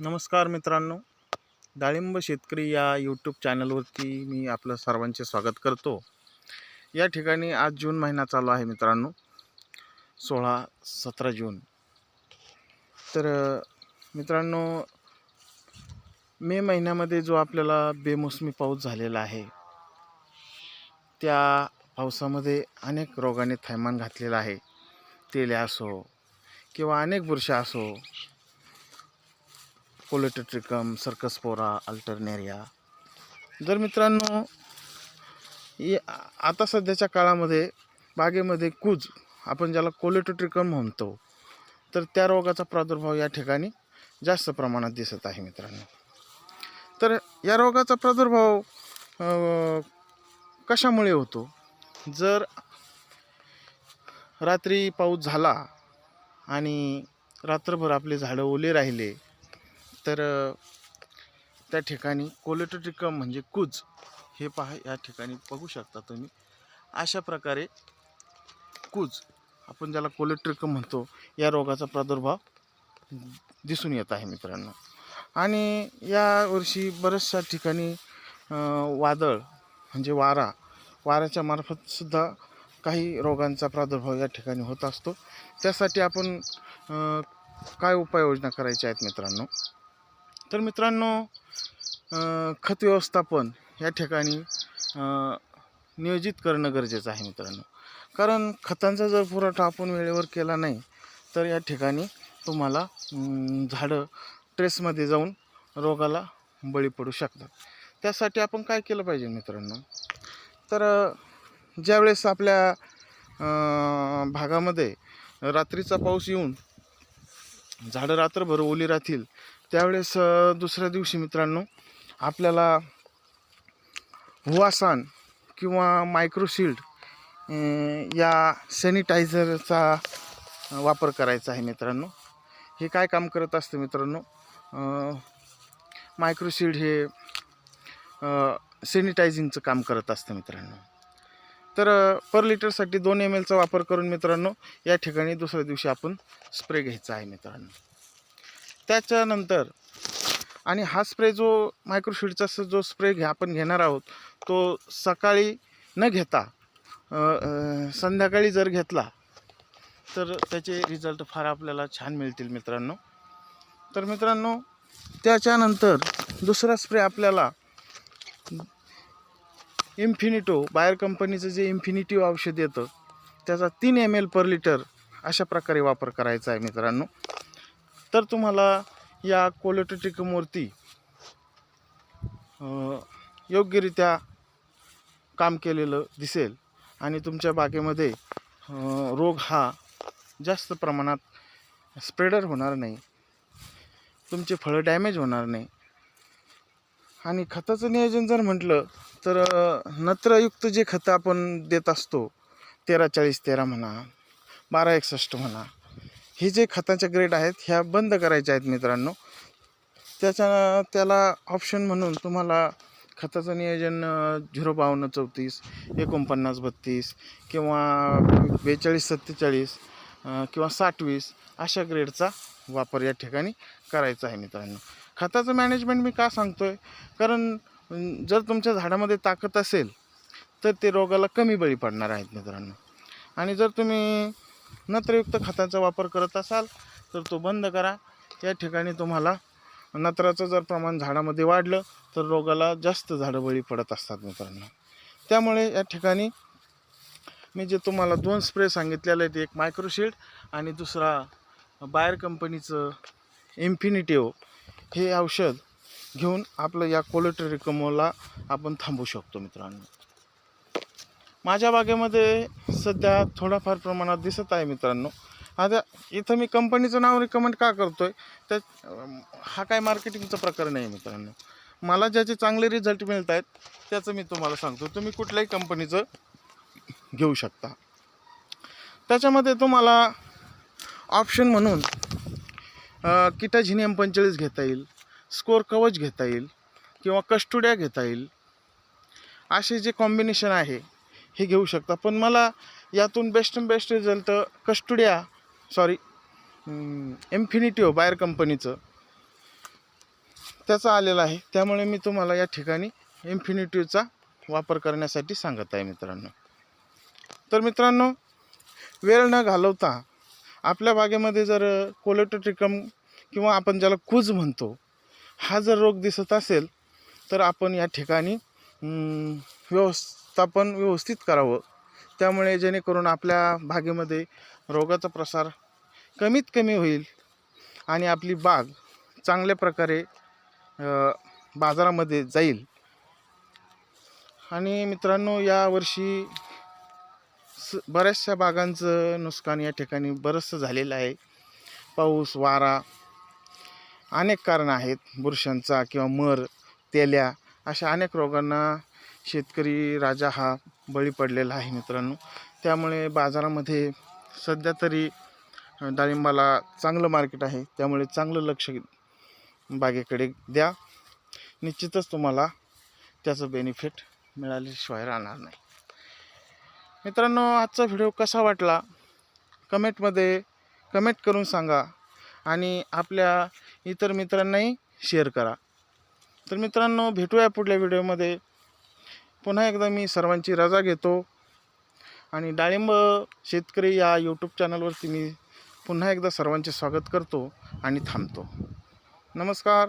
नमस्कार मित्रांनो. डाळिंब शेतकरी या यूट्यूब चॅनलवरती मी आपलं सर्वांचे स्वागत करतो. या ठिकाणी आज जून महिना चालू आहे मित्रांनो. सोळा सतरा जून. तर मित्रांनो मे महिन्यामध्ये जो आपल्याला बेमोसमी पाऊस झालेला आहे त्या पावसामध्ये अनेक रोगाने थैमान घातलेला आहे. तेल्या असो किंवा अनेक बुरशा असो कोलेटोट्रिकम सर्कसपोरा अल्टरनेरिया. जर मित्रांनो या- आता सध्याच्या काळामध्ये बागेमध्ये कूज आपण ज्याला कोलेटोट्रिकम म्हणतो तर त्या रोगाचा प्रादुर्भाव या ठिकाणी जास्त प्रमाणात दिसत आहे मित्रांनो. तर या रोगाचा प्रादुर्भाव कशामुळे होतो? जर रात्री पाऊस झाला आणि रात्रभर आपले झाडं ओले राहिले तर त्या ठिकाणी कोलेटोट्रिकम म्हणजे कुज हे पहा या ठिकाणी बघू शकता तुम्ही. अशा प्रकारे कुज आपण ज्याला कोलेट्रिकम म्हणतो या रोगाचा प्रादुर्भाव दिसून येत आहे मित्रांनो. आणि या वर्षी बऱ्याचशा ठिकाणी वादळ म्हणजे वारा वाऱ्याच्या मार्फतसुद्धा काही रोगांचा प्रादुर्भाव या ठिकाणी होत असतो. त्यासाठी आपण काय उपाययोजना करायच्या आहेत मित्रांनो? तर मित्रांनो खत व्यवस्थापन या ठिकाणी नियोजित करणं गरजेचं आहे मित्रांनो. कारण खतांचा जर पुरवठा आपण वेळेवर केला नाही तर या ठिकाणी तुम्हाला झाडं ट्रेसमध्ये जाऊन रोगाला बळी पडू शकतात. त्यासाठी आपण काय केलं पाहिजे मित्रांनो? तर ज्यावेळेस आपल्या भागामध्ये रात्रीचा पाऊस येऊन झाडं रात्रभर ओली राहतील त्यावेळेस दुसऱ्या दिवशी मित्रांनो आपल्याला हुआसान किंवा मायक्रोशिल्ड या सॅनिटायझरचा वापर करायचा आहे मित्रांनो. हे काय काम करत असतं मित्रांनो? मायक्रोशिल्ड हे सॅनिटायझिंगचं काम करत असतं मित्रांनो. तर पर लिटरसाठी दोन एम एलचा वापर करून मित्रांनो या ठिकाणी दुसऱ्या दिवशी आपण स्प्रे घ्यायचा आहे मित्रांनो. त्याच्यानंतर आणि हा स्प्रे जो मायक्रोशीडचा स- जो स्प्रे घ्या आपण घेणार आहोत तो सकाळी न घेता संध्याकाळी जर घेतला तर त्याचे रिझल्ट फार आपल्याला छान मिळतील मित्रांनो. तर मित्रांनो त्याच्यानंतर दुसरा स्प्रे आपल्याला इन्फिनिटो बायर कंपनीचं जे इन्फिनिटिव्ह औषध येतं त्याचा तीन एम एल पर लिटर अशा प्रकारे वापर करायचा आहे मित्रांनो. तर तुम्हाला या कोलेटोटिकमवरती योग्यरित्या काम केलेलं दिसेल आणि तुमच्या बागेमध्ये रोग हा जास्त प्रमाणात स्प्रेडर होणार नाही तुमचे फळं डॅमेज होणार नाही. आणि खताचं नियोजन जर म्हटलं तर नत्रयुक्त जे खतं आपण देत असतो तेरा चाळीस तेरा म्हणा बारा एकसष्ट म्हणा हे जे खताच्या ग्रेड आहेत ह्या बंद करायच्या आहेत मित्रांनो. त्याच्या त्याला ऑप्शन म्हणून तुम्हाला खताचं नियोजन झिरो बावन्न चौतीस एकोणपन्नास बत्तीस किंवा बेचाळीस सत्तेचाळीस किंवा साठवीस अशा ग्रेडचा वापर या ठिकाणी करायचा आहे मित्रांनो. खताचं मॅनेजमेंट मी का सांगतो आहे कारण जर तुमच्या झाडामध्ये ताकद असेल तर ते रोगाला कमी बळी पडणार आहेत मित्रांनो. आणि जर तुम्ही नत्रयुक्त खताचा वापर करत असाल तर तो बंद करा. या ठिकाणी तुम्हाला नत्राचं जर प्रमाण झाडामध्ये वाढलं तर रोगाला जास्त झाडं बळी पडत असतात मित्रांनो. त्यामुळे या ठिकाणी मी जे तुम्हाला दोन स्प्रे सांगितलेले आहेत एक मायक्रोशील्ड आणि दुसरा बायर कंपनीचं इन्फिनिटिओ हे औषध घेऊन आपलं या कोलेटरिकमोला आपण थांबू शकतो मित्रांनो. माझ्या बागेमध्ये सध्या थोडाफार प्रमाणात दिसत आहे मित्रांनो. आता इथं मी कंपनीचं नाव रिकमेंड का करतो आहे त्या हा काय मार्केटिंगचा प्रकार नाही आहे मित्रांनो. मला ज्याचे चांगले रिझल्ट मिळत आहेत त्याचं मी तुम्हाला सांगतो. तुम्ही कुठल्याही कंपनीचं घेऊ शकता. त्याच्यामध्ये तुम्हाला ऑप्शन म्हणून किटाझिनियम पंचेचाळीस घेता येईल स्कोर कवच घेता येईल किंवा कस्टुड्या घेता येईल. असे जे कॉम्बिनेशन आहे हे घेऊ शकता. पण मला यातून बेस्ट बेस्ट रिझल्ट कस्टुडिया सॉरी इन्फिनिटिओ बायर कंपनीचं त्याचा आलेला आहे. त्यामुळे मी तुम्हाला या ठिकाणी इन्फिनिटिव्हचा वापर करण्यासाठी सांगत आहे मित्रांनो. तर मित्रांनो वेळ न घालवता आपल्या बागेमध्ये जर कोलेटोट्रिकम किंवा आपण ज्याला कूज म्हणतो हा जर रोग दिसत असेल तर आपण या ठिकाणी व्यवस्थापन व्यवस्थित करावं. त्यामुळे जेणेकरून आपल्या बागेमध्ये रोगाचा प्रसार कमीत कमी होईल आणि आपली बाग चांगल्या प्रकारे बाजारामध्ये जाईल. आणि मित्रांनो यावर्षी स बऱ्याचशा बागांचं नुकसान या ठिकाणी बरंचसं झालेलं आहे. पाऊस वारा अनेक कारणं आहेत. बुरशांचा किंवा मर तेल्या अशा अनेक रोगांना शेतकरी राजा हा बळी पडलेला आहे मित्रांनो. त्यामुळे बाजारामध्ये सध्या तरी डाळिंबाला चांगलं मार्केट आहे. त्यामुळे चांगलं लक्ष बागेकडे द्या. निश्चितच तुम्हाला त्याचं बेनिफिट मिळाल्याशिवाय राहणार नाही. मित्रांनो आजचा व्हिडिओ कसा वाटला? कमेंटमध्ये कमेंट करून सांगा आणि आपल्या इतर मित्रांनाही शेअर करा. तर मित्रांनो भेटूया पुढल्या व्हिडिओमध्ये. पुन्हा एकदा मी सर्वांची रजा घेतो. आणि डाळिंब शेतकरी या यूट्यूब चॅनलवरती मी पुन्हा एकदा सर्वांचे स्वागत करतो आणि थांबतो. नमस्कार.